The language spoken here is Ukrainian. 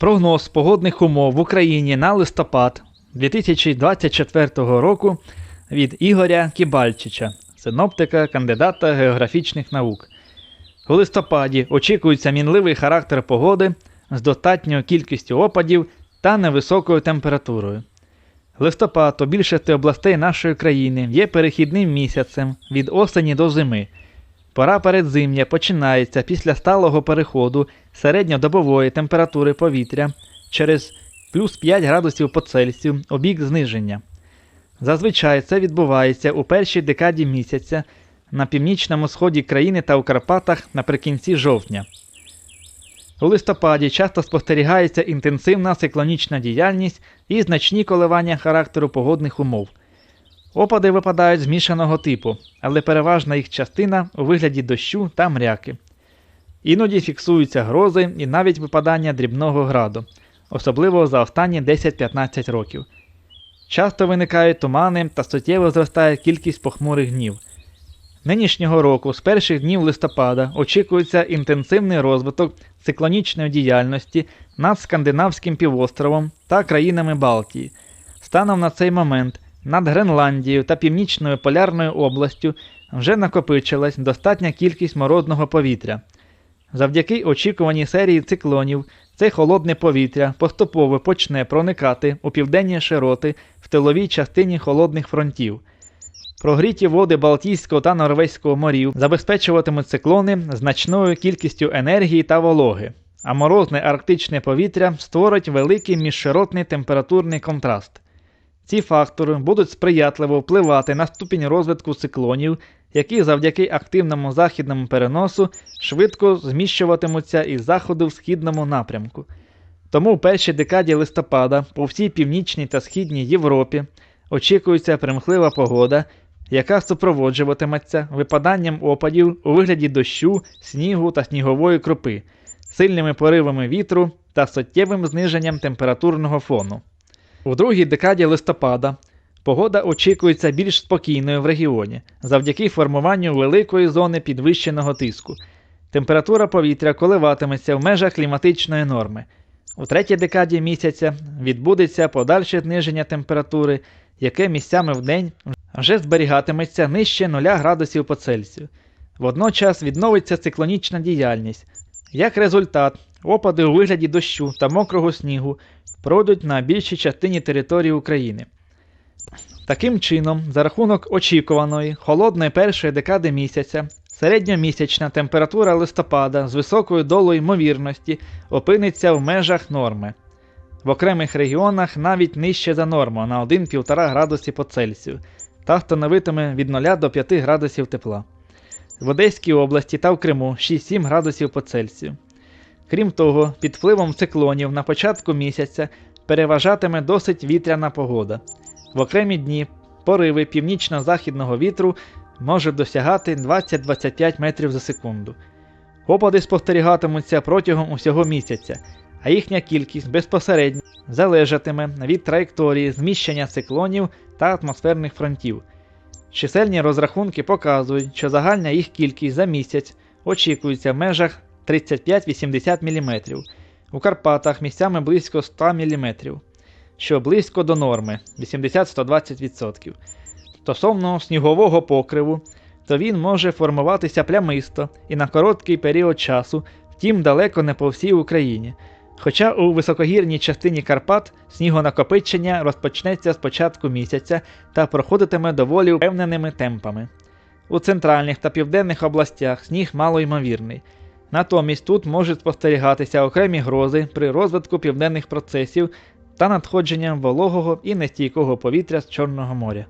Прогноз погодних умов в Україні на листопад 2024 року від Ігоря Кібальчича, синоптика, кандидата географічних наук. У листопаді очікується мінливий характер погоди з достатньою кількістю опадів та невисокою температурою. Листопад у більшості областей нашої країни є перехідним місяцем від осені до зими. Пора передзим'я починається після сталого переходу середньодобової температури повітря через плюс 5 градусів по Цельсію у бік зниження. Зазвичай це відбувається у першій декаді місяця на північному сході країни та у Карпатах наприкінці жовтня. У листопаді часто спостерігається інтенсивна циклонічна діяльність і значні коливання характеру погодних умов. Опади випадають змішаного типу, але переважна їх частина у вигляді дощу та мряки. Іноді фіксуються грози і навіть випадання дрібного граду, особливо за останні 10-15 років. Часто виникають тумани та суттєво зростає кількість похмурих днів. Нинішнього року, з перших днів листопада, очікується інтенсивний розвиток циклонічної діяльності над Скандинавським півостровом та країнами Балтії. Станом на цей момент над Гренландією та Північною Полярною областю вже накопичилась достатня кількість морозного повітря. Завдяки очікуваній серії циклонів, це холодне повітря поступово почне проникати у південні широти в тиловій частині холодних фронтів. Прогріті води Балтійського та Норвезького морів забезпечуватимуть циклони значною кількістю енергії та вологи, а морозне арктичне повітря створить великий міжширотний температурний контраст. Ці фактори будуть сприятливо впливати на ступінь розвитку циклонів, які завдяки активному західному переносу швидко зміщуватимуться із заходу в східному напрямку. Тому в першій декаді листопада по всій північній та східній Європі очікується примхлива погода, яка супроводжуватиметься випаданням опадів у вигляді дощу, снігу та снігової крупи, сильними поривами вітру та суттєвим зниженням температурного фону. У другій декаді листопада погода очікується більш спокійною в регіоні завдяки формуванню великої зони підвищеного тиску. Температура повітря коливатиметься в межах кліматичної норми. У третій декаді місяця відбудеться подальше зниження температури, яке місцями в день вже зберігатиметься нижче 0 градусів по Цельсію. Водночас відновиться циклонічна діяльність. Як результат, опади у вигляді дощу та мокрого снігу пройдуть на більшій частині території України. Таким чином, за рахунок очікуваної холодної першої декади місяця, середньомісячна температура листопада з високою долою ймовірності опиниться в межах норми. В окремих регіонах навіть нижче за норму на 1-1,5 градусі по Цельсію та становитиме від 0 до 5 градусів тепла. В Одеській області та в Криму 6-7 градусів по Цельсію. Крім того, під впливом циклонів на початку місяця переважатиме досить вітряна погода. В окремі дні пориви північно-західного вітру можуть досягати 20-25 метрів за секунду. Опади спостерігатимуться протягом усього місяця, а їхня кількість безпосередньо залежатиме від траєкторії зміщення циклонів та атмосферних фронтів. Чисельні розрахунки показують, що загальна їх кількість за місяць очікується в межах 35-80 мм, у Карпатах місцями близько 100 мм, що близько до норми 80-120%. Стосовно снігового покриву, то він може формуватися плямисто і на короткий період часу, втім далеко не по всій Україні. Хоча у високогірній частині Карпат снігонакопичення розпочнеться з початку місяця та проходитиме доволі впевненими темпами. У центральних та південних областях сніг малоймовірний. Натомість тут можуть спостерігатися окремі грози при розвитку південних процесів та надходженням вологого і нестійкого повітря з Чорного моря.